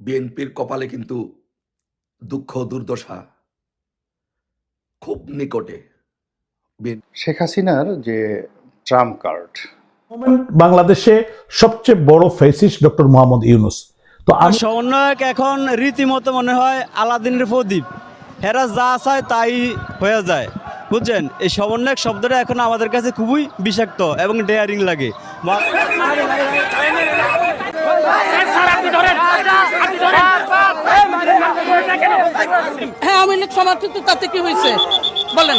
বিএনপির কপালে কিন্তু দুঃখ দুর্দশা খুব নিকটে। শেখ হাসিনার যে ট্রাম্প কার্ড। বাংলাদেশে সবচেয়ে বড় ফেসিস ডক্টর মোহাম্মদ ইউনুস। তো আর সমন্বয়ক এখন রীতিমতো মনে হয় আলাদিনের প্রদীপ। হেরা যা চায় তাই হয়ে যায়। বুঝছেন? এই সমন্বয়ক শব্দটা এখন আমাদের কাছে খুবই বিষাক্ত এবং ডেয়ারিং লাগে। হ্যাঁ আওয়ামী লীগ সমর্থিত তাতে কি হয়েছে? বলেন।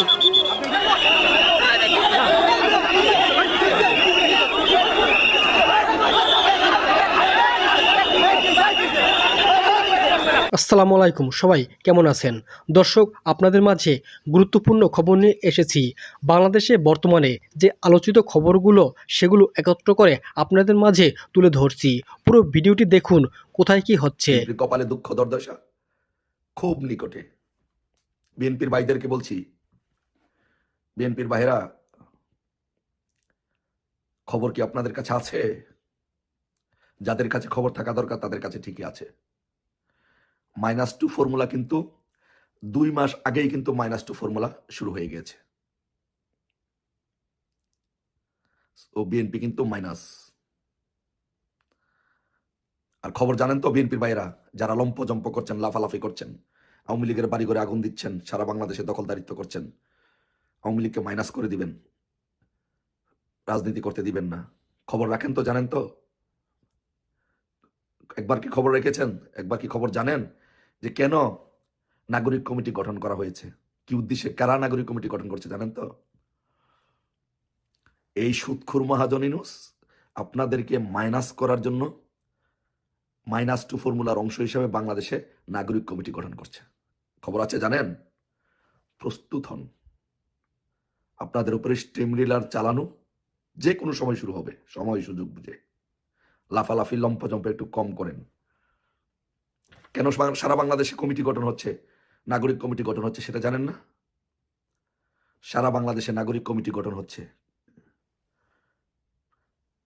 আসসালামু আলাইকুম, সবাই কেমন আছেন? দর্শক, আপনাদের মাঝে গুরুত্বপূর্ণ খবর নিয়ে এসেছি। বাংলাদেশে বর্তমানে যে আলোচিত খবরগুলো সেগুলো একত্র করে আপনাদের মাঝে তুলে ধরছি। পুরো ভিডিওটি দেখুন, কোথায় কি হচ্ছে। কপালে দুঃখ, দর্দশা খুব নিকটে। বিএনপির ভাইদেরকে বলছি, বিএনপির ভাইরা খবর কি আপনাদের কাছে আছে? যাদের কাছে খবর থাকা দরকার, তাদের কাছে ঠিকই আছে। মাইনাস টু ফর্মুলা কিন্তু দুই মাস আগেই কিন্তু মাইনাস টু ফর্মুলা শুরু হয়ে গেছে ও বিএনপি কিন্তু মাইনাস। আর খবর জানেন তো বিএনপির ভাইয়েরা, যারা লম্প জম্প করছেন, লাফালাফি করছেন, আওয়ামী লীগের বাড়ি করে আগুন দিচ্ছেন, সারা বাংলাদেশে দখলদারিত্ব করছেন, আওয়ামী লীগকে মাইনাস করে দিবেন, রাজনীতি করতে দিবেন না। খবর রাখেন তো, জানেন তো? একবার কি খবর রেখেছেন? একবার কি খবর জানেন? যে কেন নাগরিক কমিটি গঠন করা হয়েছে? কি উদ্দেশ্যে কারা নাগরিক কমিটি গঠন করছে জানেন তো? এই সুৎখুর মহাজনিনুস আপনাদেরকে মাইনাস করার জন্য মাইনাস টু ফর্মুলার অংশ হিসাবে বাংলাদেশে নাগরিক কমিটি গঠন করছে। খবর আছে জানেন? প্রস্তুত হন। আপনাদের উপরে স্টিম রিলার চালানো যে কোনো সময় শুরু হবে। সময় সুযোগ বুঝে। লাফালাফি লম্পা লম্পজম্প একটু কম করেন। কেন সারা বাংলাদেশে কমিটি গঠন হচ্ছে? নাগরিক কমিটি গঠন হচ্ছে সেটা জানেন না? সারা বাংলাদেশে নাগরিক কমিটি গঠন হচ্ছে।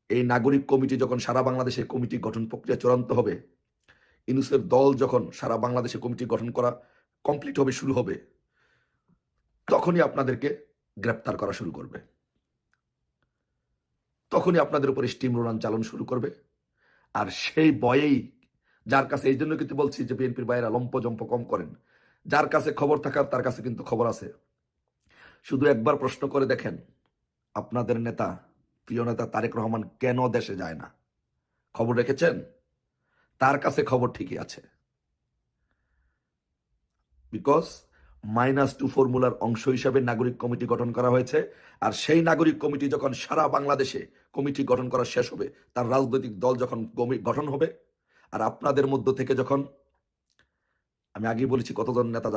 এই নাগরিক কমিটি যখন সারা বাংলাদেশে কমিটি গঠন প্রক্রিয়া চূড়ান্ত হবে ইনুসের দল যখন সারা বাংলাদেশে কমিটি গঠন করা কমপ্লিট হবে, শুরু হবে, তখনই আপনাদেরকে গ্রেপ্তার করা শুরু করবে। তখনই আপনাদের উপরে স্টিম রোলান চালন শুরু করবে। আর সেই বয়েই যার কাছে এই জন্য কিন্তু বলছি যে বিএনপির বাইরা লম্প জম্প কম করেন। যার কাছে খবর থাকার, তার কাছে কিন্তু খবর আছে। শুধু একবার প্রশ্ন করে দেখেন, আপনাদের নেতা, প্রিয় নেতা তারেক রহমান কেন দেশে যায় না? খবর রেখেছেন? তার কাছে খবর ঠিকই আছে। বিকজ মাইনাস টু ফর্মুলার অংশ হিসাবে নাগরিক কমিটি গঠন করা হয়েছে, আর সেই নাগরিক কমিটি যখন সারা বাংলাদেশে কমিটি গঠন করা শেষ হবে, তার রাজনৈতিক দল যখন গঠন হবে আর আপনাদের মধ্য থেকে যখন আমি আগেই বলেছি কতজন নেতা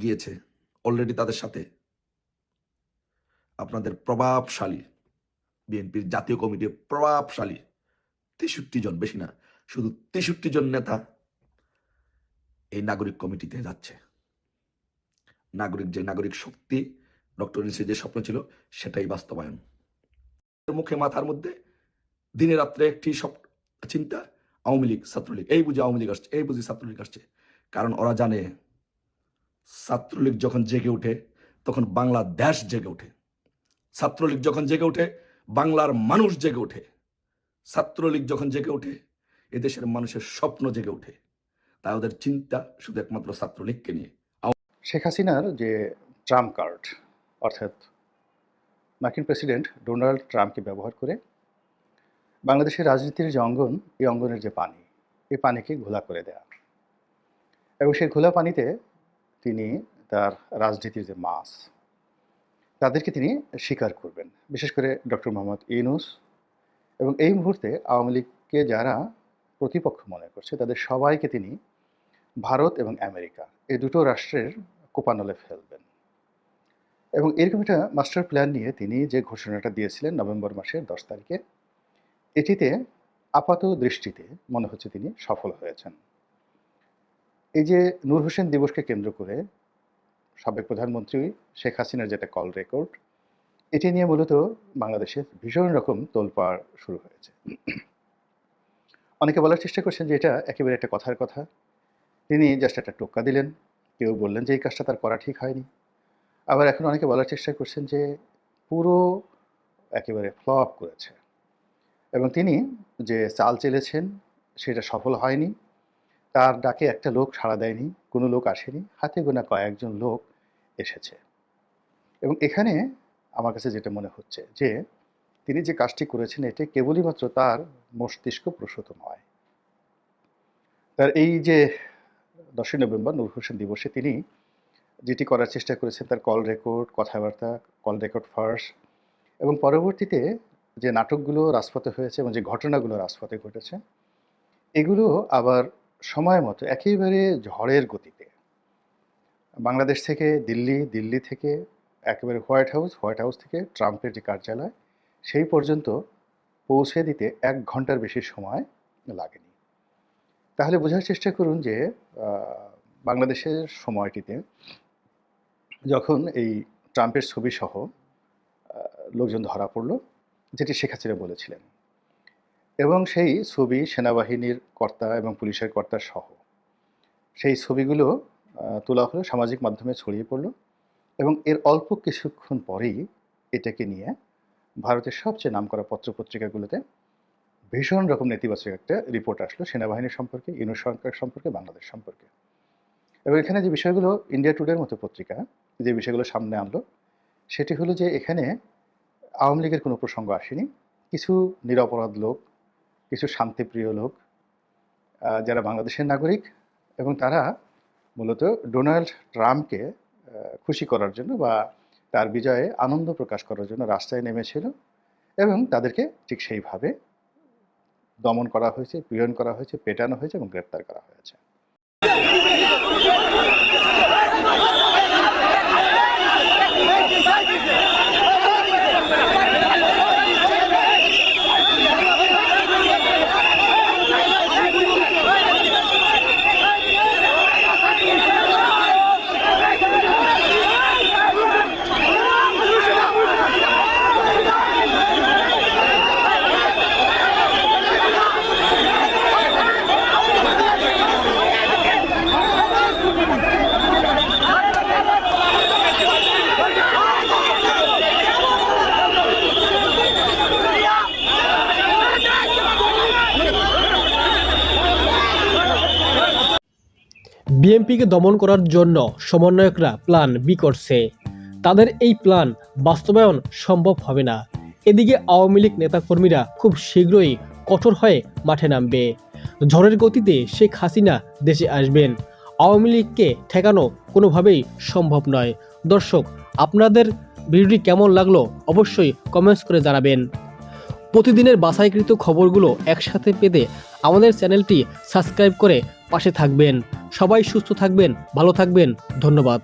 গিয়েছে অলরেডি তাদের সাথে, আপনাদের প্রভাবশালী বিএনপির জাতীয় কমিটির প্রভাবশালী তেষট্টি জন, বেশি না, শুধু তেষট্টি জন নেতা এই নাগরিক কমিটিতে যাচ্ছে। নাগরিক, যে নাগরিক শক্তি, ডক্টর ইউনূসের যে স্বপ্ন ছিল, সেটাই বাস্তবায়ন। মুখে মাথার মধ্যে দিনে রাত্রে একটি চিন্তা আওয়ামী লীগ, ছাত্রলীগ। এই বুঝি আওয়ামী লীগ আসছে, এই বুঝি ছাত্রলীগ আসছে। কারণ ওরা জানে, ছাত্রলীগ যখন জেগে ওঠে, তখন বাংলাদেশ জেগে ওঠে। ছাত্রলীগ যখন জেগে ওঠে, বাংলার মানুষ জেগে ওঠে। ছাত্রলীগ যখন জেগে ওঠে, এদেশের মানুষের স্বপ্ন জেগে ওঠে। তাই ওদের চিন্তা শুধু একমাত্র ছাত্রলীগকে নিয়ে। শেখ হাসিনার যে ট্রাম্প কার্ড, অর্থাৎ মার্কিন প্রেসিডেন্ট ডোনাল্ড ট্রাম্পকে ব্যবহার করে বাংলাদেশের রাজনীতির যে অঙ্গন, এই অঙ্গনের যে পানি, এই পানিকে ঘোলা করে দেয়া। এবং সেই ঘোলা পানিতে তিনি তার রাজনীতির যে মাছ, তাদেরকে তিনি স্বীকার করবেন। বিশেষ করে ডক্টর মোহাম্মদ ইউনুস। এবং এই মুহূর্তে আওয়ামী লীগকে যারা প্রতিপক্ষ মনে করছে, তাদের সবাইকে তিনি ভারত এবং আমেরিকা, এই দুটো রাষ্ট্রের কোপানলে ফেলবেন। এবং এরকম একটা মাস্টার প্ল্যান নিয়ে তিনি যে ঘোষণাটা দিয়েছিলেন নভেম্বর মাসের দশ তারিখে এটিতে আপাত দৃষ্টিতে মনে হচ্ছে তিনি সফল হয়েছেন। এই যে নূর হোসেন দিবসকে কেন্দ্র করে সাবেক প্রধানমন্ত্রী শেখ হাসিনার যেটা কল রেকর্ড এটি নিয়ে মূলত বাংলাদেশে ভীষণ রকম তোলপাড় শুরু হয়েছে। অনেকে বলার চেষ্টা করছেন যে এটা একেবারে একটা কথার কথা। তিনি জাস্ট একটা টোক্কা দিলেন, কেউ বললেন যে এই কাজটা তার করা ঠিক হয়নি। আবার এখন অনেকে বলার চেষ্টা করছেন যে পুরো একেবারে ফ্লপ করেছে। এবং তিনি যে চাল চেলেছেন, সেটা সফল হয়নি। তার ডাকে একটা লোক সাড়া দেয়নি, কোনো লোক আসেনি, হাতে গোনা কয়েকজন লোক এসেছে। এবং এখানে আমার কাছে যেটা মনে হচ্ছে যে, তিনি যে কাজটি করেছেন, এটি কেবলই মাত্র তার মস্তিষ্ক প্রসূত নয়। তার এই যে দশই নভেম্বর নূর হোসেন দিবসে তিনি যেটি করার চেষ্টা করেছেন, তার কল রেকর্ড কথাবার্তা কল রেকর্ড ফার্স্ট এবং পরবর্তীতে যে নাটকগুলো রাজপথে হয়েছে এবং যে ঘটনাগুলো রাজপথে ঘটেছে, এগুলো আবার সময় মতো একেবারে ঝড়ের গতিতে। বাংলাদেশ থেকে দিল্লি দিল্লি থেকে একেবারে হোয়াইট হাউস হোয়াইট হাউস থেকে ট্রাম্পের যে কার্যালয়, সেই পর্যন্ত পৌঁছে দিতে এক ঘণ্টার বেশি সময় লাগেনি। তাহলে বোঝার চেষ্টা করুন যে বাংলাদেশের সময়টিতে যখন এই ট্রাম্পের ছবি সহ লোকজন ধরা পড়ল যেটি শেখ হাসিনা বলেছিলেন। এবং সেই ছবি সেনাবাহিনীর কর্তা এবং পুলিশের কর্তা সহ। সেই ছবিগুলো তোলা হলো সামাজিক মাধ্যমে ছড়িয়ে পড়ল এবং এর অল্প কিছুক্ষণ পরেই এটাকে নিয়ে ভারতের সবচেয়ে নামকরা পত্রপত্রিকাগুলোতে ভীষণ রকম নেতিবাচক একটা রিপোর্ট আসলো সেনাবাহিনী সম্পর্কে ইউনো সরকার সম্পর্কে, বাংলাদেশ সম্পর্কে। এবং এখানে যে বিষয়গুলো, ইন্ডিয়া টুডের মতো পত্রিকা যে বিষয়গুলো সামনে আনলো, সেটি হলো যে এখানে আওয়ামী লীগের কোনো প্রসঙ্গ আসেনি। কিছু নিরপরাধ লোক, কিছু শান্তিপ্রিয় লোক যারা বাংলাদেশের নাগরিক এবং তারা মূলত ডোনাল্ড ট্রাম্পকে খুশি করার জন্য বা তার বিজয়ে আনন্দ প্রকাশ করার জন্য রাস্তায় নেমেছিল এবং তাদেরকে ঠিক সেইভাবে দমন করা হয়েছে, পীড়ন করা হয়েছে, পেটানো হয়েছে এবং গ্রেপ্তার করা হয়েছে। বিএনপিকে দমন করার জন্য সমন্বয়করা প্ল্যান বি করছে। তাদের এই প্ল্যান বাস্তবায়ন সম্ভব হবে না। এদিকে আওয়ামী লীগ নেতাকর্মীরা খুব শীঘ্রই কঠোর হয়ে মাঠে নামবে। ঝড়ের গতিতে শেখ হাসিনা দেশে আসবেন। আওয়ামী লীগকে ঠেকানো কোনোভাবেই সম্ভব নয়। দর্শক, আপনাদের ভিডিওটি কেমন লাগল অবশ্যই কমেন্টস করে জানাবেন। প্রতিদিনের বাছাইকৃত খবরগুলো একসাথে পেতে আমাদের চ্যানেলটি সাবস্ক্রাইব করে পাশে থাকবেন। সবাই সুস্থ থাকবেন ভালো থাকবেন। ধন্যবাদ।